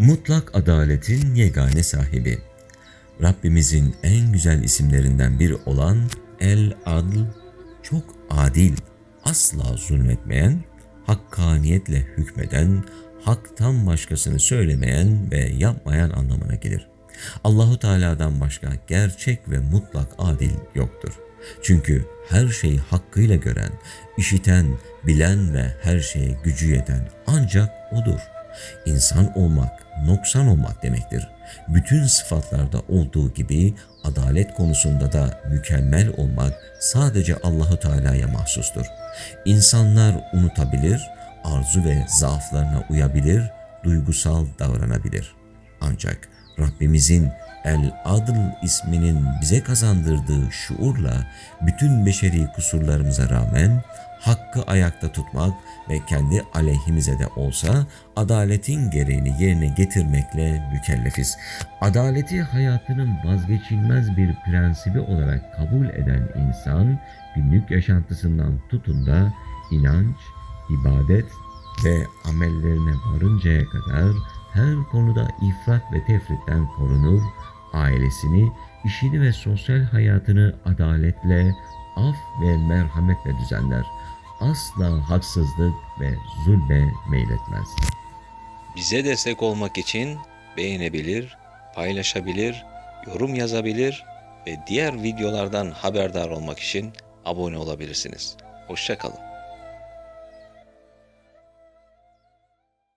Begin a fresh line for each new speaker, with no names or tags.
Mutlak adaletin yegane sahibi. Rabbimizin en güzel isimlerinden biri olan El Adl, çok adil, asla zulmetmeyen, hakkaniyetle hükmeden, haktan başkasını söylemeyen ve yapmayan anlamına gelir. Allahu Teala'dan başka gerçek ve mutlak adil yoktur. Çünkü her şeyi hakkıyla gören, işiten, bilen ve her şeye gücü yeten ancak O'dur. İnsan olmak, noksan olmak demektir. Bütün sıfatlarda olduğu gibi adalet konusunda da mükemmel olmak sadece Allahu Teala'ya mahsustur. İnsanlar unutabilir, arzu ve zaaflarına uyabilir, duygusal davranabilir. Ancak Rabbimizin El Adl isminin bize kazandırdığı şuurla bütün beşeri kusurlarımıza rağmen hakkı ayakta tutmak ve kendi aleyhimize de olsa adaletin gereğini yerine getirmekle mükellefiz. Adaleti hayatının vazgeçilmez bir prensibi olarak kabul eden insan günlük yaşantısından tutun da inanç, ibadet ve amellerine varıncaya kadar her konuda ifrat ve tefritten korunur, ailesini, işini ve sosyal hayatını adaletle, af ve merhametle düzenler. Asla haksızlık ve zulme meyletmez.
Bize destek olmak için beğenebilir, paylaşabilir, yorum yazabilir ve diğer videolardan haberdar olmak için abone olabilirsiniz. Hoşçakalın.